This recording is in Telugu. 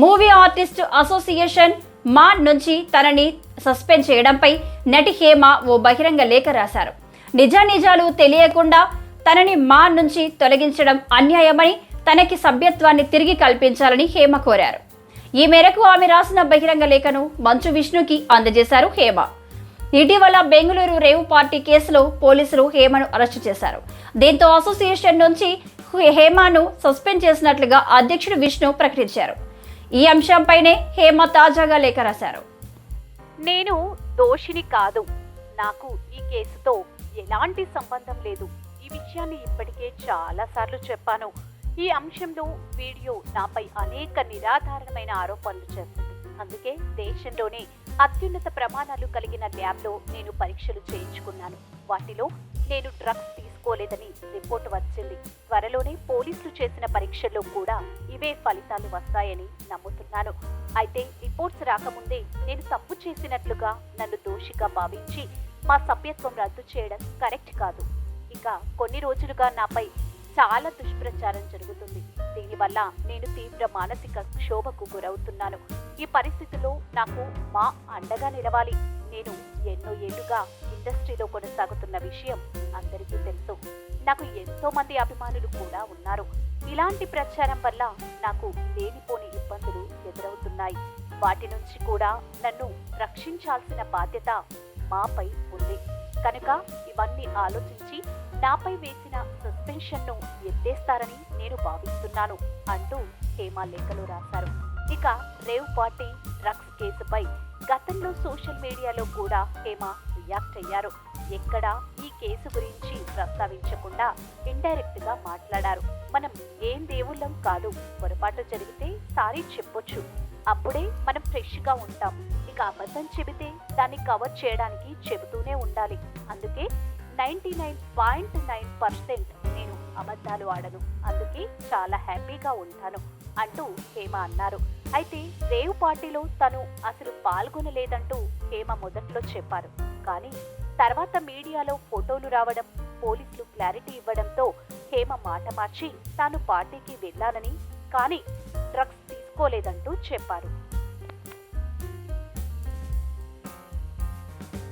మూవీ ఆర్టిస్ట్ అసోసియేషన్ మా నుంచి తనని సస్పెండ్ చేయడంపై నటి హేమ ఓ బహిరంగ లేఖ రాశారు. నిజానిజాలు తెలియకుండా తనని మా నుంచి తొలగించడం అన్యాయమని తనకి సభ్యత్వాన్ని తిరిగి కల్పించాలని హేమ కోరారు. ఈ మేరకు ఆమె రాసిన బహిరంగ లేఖను మంచు విష్ణుకి అందజేశారు హేమ. ఇటీవల బెంగళూరు రేవు పార్టీ కేసులో పోలీసులు హేమను అరెస్టు చేశారు. దీంతో అసోసియేషన్ నుంచి హేమను సస్పెండ్ చేసినట్లుగా అధ్యక్షుడు విష్ణు ప్రకటించారు. ఈ అంశంపైనే హేమ తాజాగా లేఖ రాశారు. నేను దోషిని కాదు. నాకు ఈ కేసుతో ఎలాంటి సంబంధం లేదు. ఈ విషయాన్ని ఇప్పటికే చాలాసార్లు చెప్పాను. ఈ అంశంలో వీడియో నాపై అనేక నిరాధారణమైన ఆరోపణలు చేస్తుంది. అందుకే దేశంలోనే అత్యున్నత ప్రమాణాలు కలిగిన ల్యాబ్లో నేను పరీక్షలు చేయించుకున్నాను. వాటిలో నేను డ్రగ్స్ తట్టుకోలేదని రిపోర్ట్ వచ్చింది. త్వరలోనే పోలీసులు చేసిన పరీక్షల్లో కూడా ఇవే ఫలితాలు వస్తాయని నమ్ముతున్నాను. అయితే రిపోర్ట్స్ రాకముందే నేను తప్పు చేసినట్లుగా నన్ను దోషిగా భావించి మా సభ్యత్వం రద్దు చేయడం కరెక్ట్ కాదు. ఇక కొన్ని రోజులుగా నాపై చాలా దుష్ప్రచారం జరుగుతుంది. దీనివల్ల నేను తీవ్ర మానసిక క్షోభకు గురవుతున్నాను. ఈ పరిస్థితిలో నాకు మా అండగా నిలవాలి. నేను ఎన్నో ఏళ్ళుగా ఇండస్ట్రీలో కొనసాగుతున్న విషయం అందరికీ తెలుసు. నాకు ఎంతో మంది అభిమానులు కూడా ఉన్నారు. ఇలాంటి ప్రచారం వల్ల నాకు లేనిపోని ఇబ్బందులు ఎదురవుతున్నాయి. వాటి నుంచి కూడా నన్ను రక్షించాల్సిన బాధ్యత మాపై ఉంది. కనుక ఇవన్నీ ఆలోచించి నాపై వేసిన సస్పెన్షన్ను ఎత్తేస్తారని నేను భావిస్తున్నాను అంటూ హేమ లేఖలు రాశారు. ఇక రేవ్ పార్టీ డ్రగ్స్ కేసుపై గతంలో సోషల్ మీడియాలో కూడా హేమ రియాక్ట్ అయ్యారు. ఎక్కడ ఈ కేసు గురించి ప్రస్తావించకుండా ఇండైరెక్ట్గా మాట్లాడారు. మనం ఏం దేవుళ్ళం కాదు పొరపాటు జరిగితే సారీ చెప్పొచ్చు. అప్పుడే మనం ఫ్రెష్గా ఉంటాం. ఇక అబద్ధం చెబితే దాన్ని కవర్ చేయడానికి చెబుతూనే ఉండాలి. అందుకే ninety nine point nine percent అబద్ధాలు ఆడను. అందుకే చాలా హ్యాపీగా ఉంటాను అంటూ హేమ అన్నారు. అయితే రేవ్ పార్టీలో తను అసలు పాల్గొనలేదంటూ హేమ మొదట్లో చెప్పారు. కానీ తర్వాత మీడియాలో ఫోటోలు రావడం పోలీసులు క్లారిటీ ఇవ్వడంతో హేమ మాట మార్చి తాను పార్టీకి వెళ్ళానని కానీ డ్రగ్స్ తీసుకోలేదంటూ చెప్పారు.